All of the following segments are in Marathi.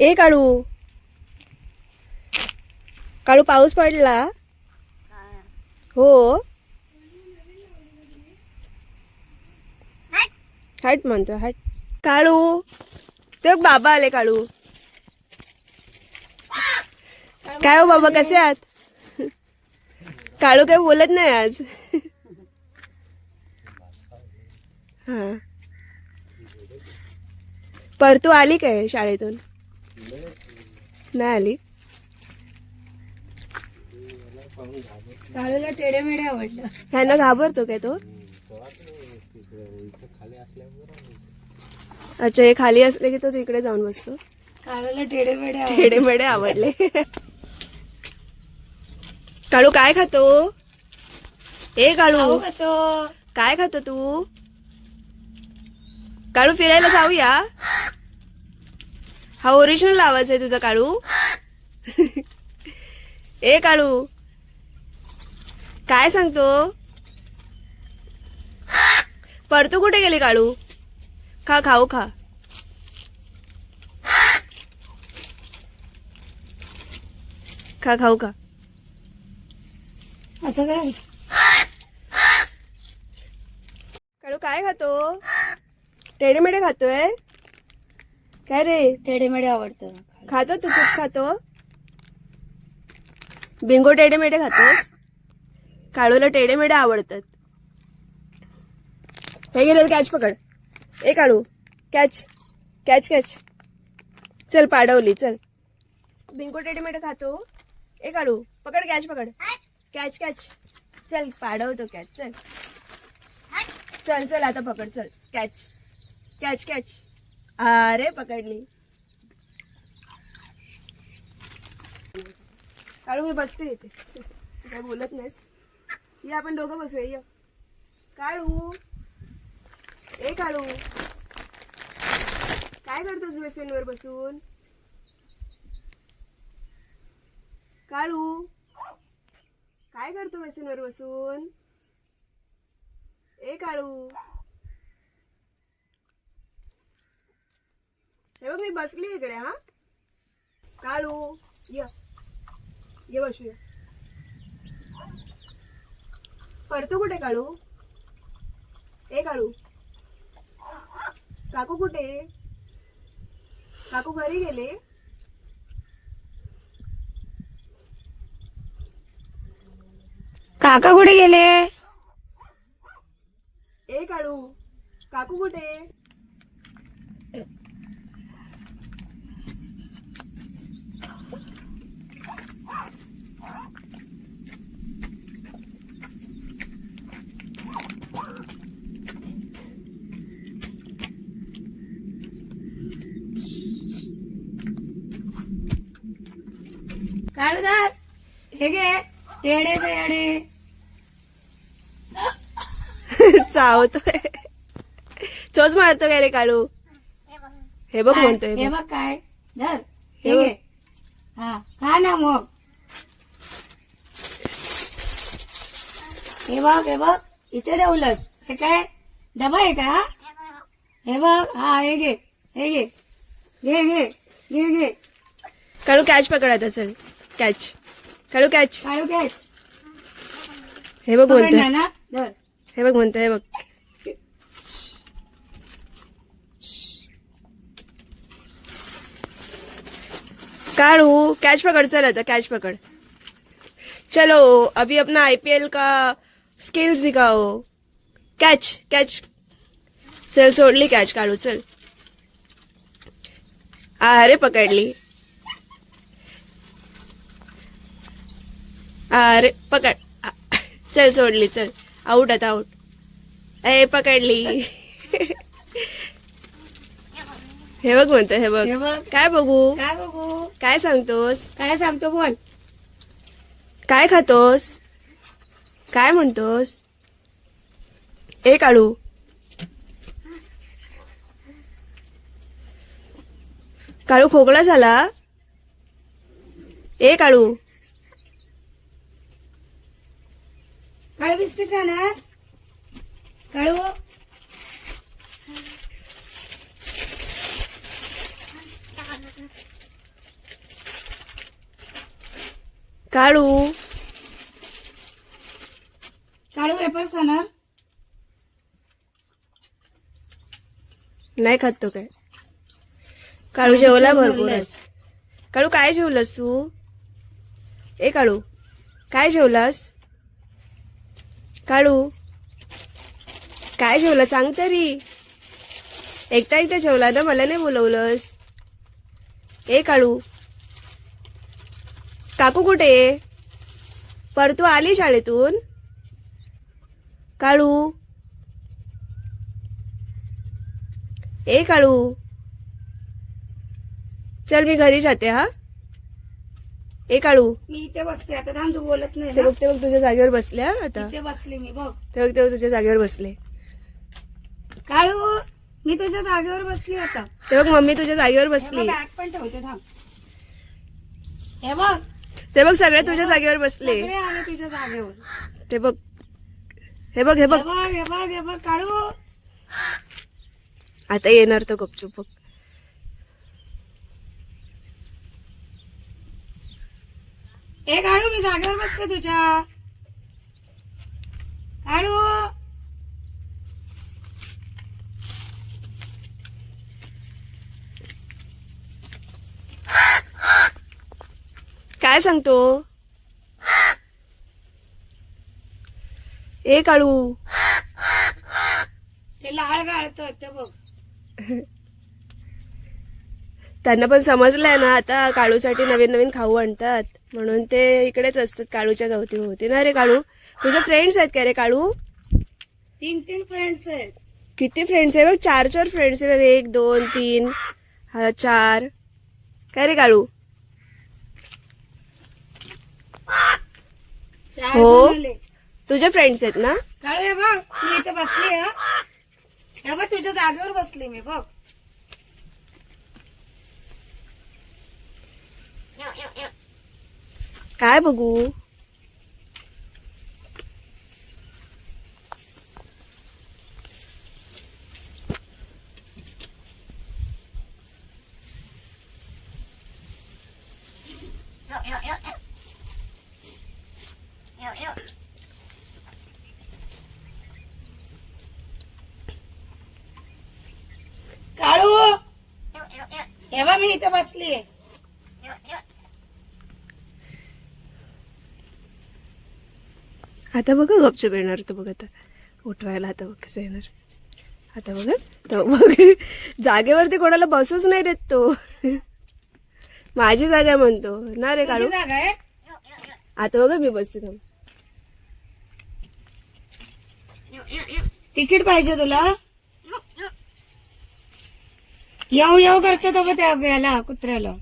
ए काळू. काळू पाऊस पडला? हो. हट म्हणतो हट. काळू ते बघ बाबा आले काळू. काय हो बाबा कसे आहात? काळू काही बोलत नाही आज. हा. परतू आली काय शाळेतून? नाही आली. काळूला टेडे आवडलं. ह्यांना घाबरतो काय तो? अच्छा हे खाली असले की तो तिकडे जाऊन बसतो. काळूला टेडे मेडे आवडलं. खेडे मेडे आवडले. काळू काय खातो? ए काळू. खाऊ का तो काय खातो तू? काळू फिरायला जाऊया? हा ओरिजिनल आवाज आहे तुझा काळू. ए काळू. काय सांगतो? परतू कुठे गेली काळू? खा खाऊ खा. खा खाऊ खा. असं काय? काळू काय खातो? टेडेमेडे खातोय? काय रे? टेडे मेडे आवडतं खातो तू तूच खातो. बिंगो टेडेमेडे खातोस? काळूला टेडेमेडे आवडतात. हे गेलं कॅच पकड. ए काळू कॅच कॅच कॅच चल पाडवली चल. बिंगो टेडेमेडे खातो. ए काळू पकड कॅच पकड. कॅच कॅच चल पाडवतो कॅच चल. चल चल आता पकड चल. कॅच कॅच कॅच अरे पकडली. काळू मी बसते इथे. काय बोलत नाहीस? ये आपण दोघं बसूया ये. काढू ए काढू काय करतोस बेसिनवर बसून? काळू. काय करतो बेसिनवर बसून? ए काळू. हे बघ मी बसली इकडे हा? काळू ये. ये बसूया परतू कुठे काळू? ए काळू. काकू कुठे? काकू घरी गेले? काका कुठे गेले? ए काळू. काकू कुठे? काळूदार हे टेडे मेडे चावतोय चोच मारतो काय रे काळू हे बघ म्हणतोय हे बघ. काय धर हे हे. घे हा खा ना मग हे बघ हे बघ इथे ठेवलंस हे काय डबा आहे का हे बघ हा हे घे हे घे घे घे घे घे काळू कॅच पकड आता चल कॅच काळू कॅच काळू घे हे बघ म्हणतोय पकडणार ना धर हे बघ म्हणतोय हे बघ काळू कैच पकड़ चल आता कैच पकड़. चलो अभी अपना आईपीएल का स्किल्स दिखाओ. कैच कैच चल सोडली कॅच काढू चल. अरे पकडली अरे पकड. चल सोडली चल. आउट आता आउट ए पकडली. हे बघ म्हणतो हे बघ. बघ. काय बघू? काय बघू? काय सांगतोस? काय सांगतो बोल. काय खातोस? काय म्हणतोस? ए काळू. काळू खोकला झाला? ए काळू. काळू खाणार काळू. काळू. काळू वेपर्स खाणार. नाही खात तो काय. काळू जेवला भरपूरच काळू काय जेवलास तू? ए काळू काय जेवलास? काळू काय जेवलं सांग तरी? एकटा एकटा जेवला ना मला नाही बोलवलंस. ए काळू. काकू कुठे आहे? परतू आली शाळेतून? काळू. ए काळू. चल मी घरी जाते हा. ए काळू. मी इथे बसते आता थांब तू बोलत नाही ते ना. बघ ते बघ तुझ्या जागेवर बसले हा आता. इथे बसली मी बघ. ते बघ ते बघ तुझ्या जागेवर बसले. काळू मी तुझ्या जागेवर बसली आता. ते बघ मम्मी तुझ्या जागेवर हे बसली. बॅग पण ठेवते थांब. हे बघ. ते बघ सगळे तुझ्या जागेवर बसले. सगळे आले तुझ्या जागेवर. ते बघ. हे बघ हे हे बघ बघ हे बघ हे बघ काळू. आता येणार तो गपचूप बघ. ए काळू मी जागेवर बसते तुझ्या. काळू काय सांगतो? ए काळू. ते लाळ गाळत ते बघ. त्यांना पण समजलंय ना आता काळूसाठी नवीन नवीन खाऊ आणतात. म्हणून ते इकडेच असतात काळूच्या गवती होती ना रे काळू? तुझे फ्रेंड्स आहेत का रे काळू? तीन तीन फ्रेंड्स आहेत. किती फ्रेंड्स आहे बघ चार चार फ्रेंड्स आहे बघ एक दोन तीन हा चार. काय रे काळू? चार हो. जण आले. तुझे फ्रेंड्स आहेत ना? काळू हे बघ मी इथे बसली हा. हे बघ तुझ्या जागेवर बसली मी बघ. काय बघू? काळू एव्हा मी इथे बसली. आता बघ गपचूप येणार तो बघ आता. उठवायला आता बघ कसं येणार. आता बघ तो बघ. जागेवरती कोणाला बसूच नाही देत तो. माझी जागा म्हणतो. ना रे आहे? आता बघ मी बसते थांब. तिकीट पाहिजे तुला? येऊ येऊ करतो तो बघ त्या याला कुत्र्याला.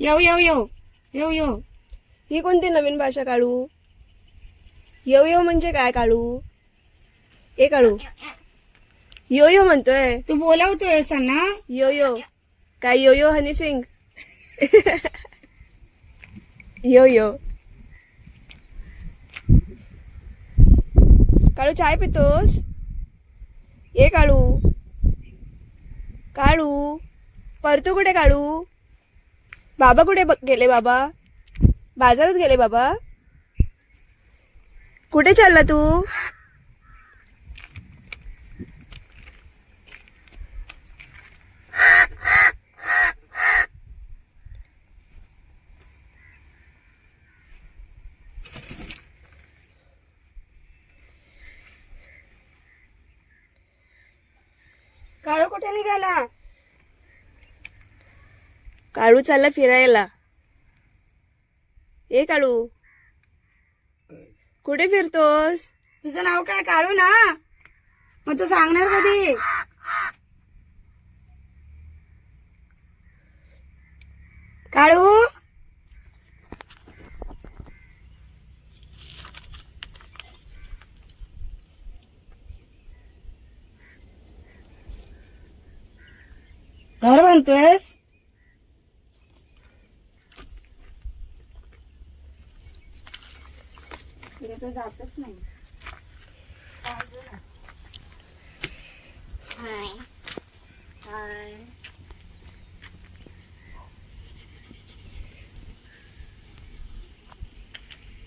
येऊ येऊ येऊ. येऊ येऊ. ही कोणती नवीन भाषा काळू? यो यो म्हणजे काय काळू? ए काळू. यो यो म्हणतोय. तू बोलावतोय ना यो यो काय यो यो हनी सिंग? यो यो काळू चाय पितोस? ये काळू. काळू परतू कुठे काळू? बाबा कुठे गेले बाबा? बाजारात गेले बाबा? कुठे चालला तू? काळू कुठे निघाला? काळू चालला फिरायला. ए काळू. कुठे फिरतोस? तुझं नाव काय? काळू ना. मग तू सांगणार कधी? काळू घर बांधतोयस जातच नाही.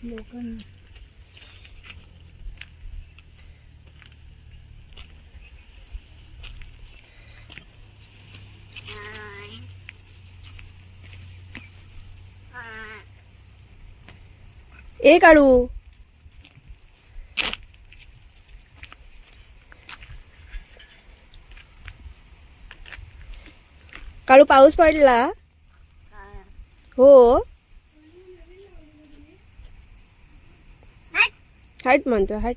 लोखंड ए काळू. काळू पाऊस पडला? हो. हट म्हणतो हट.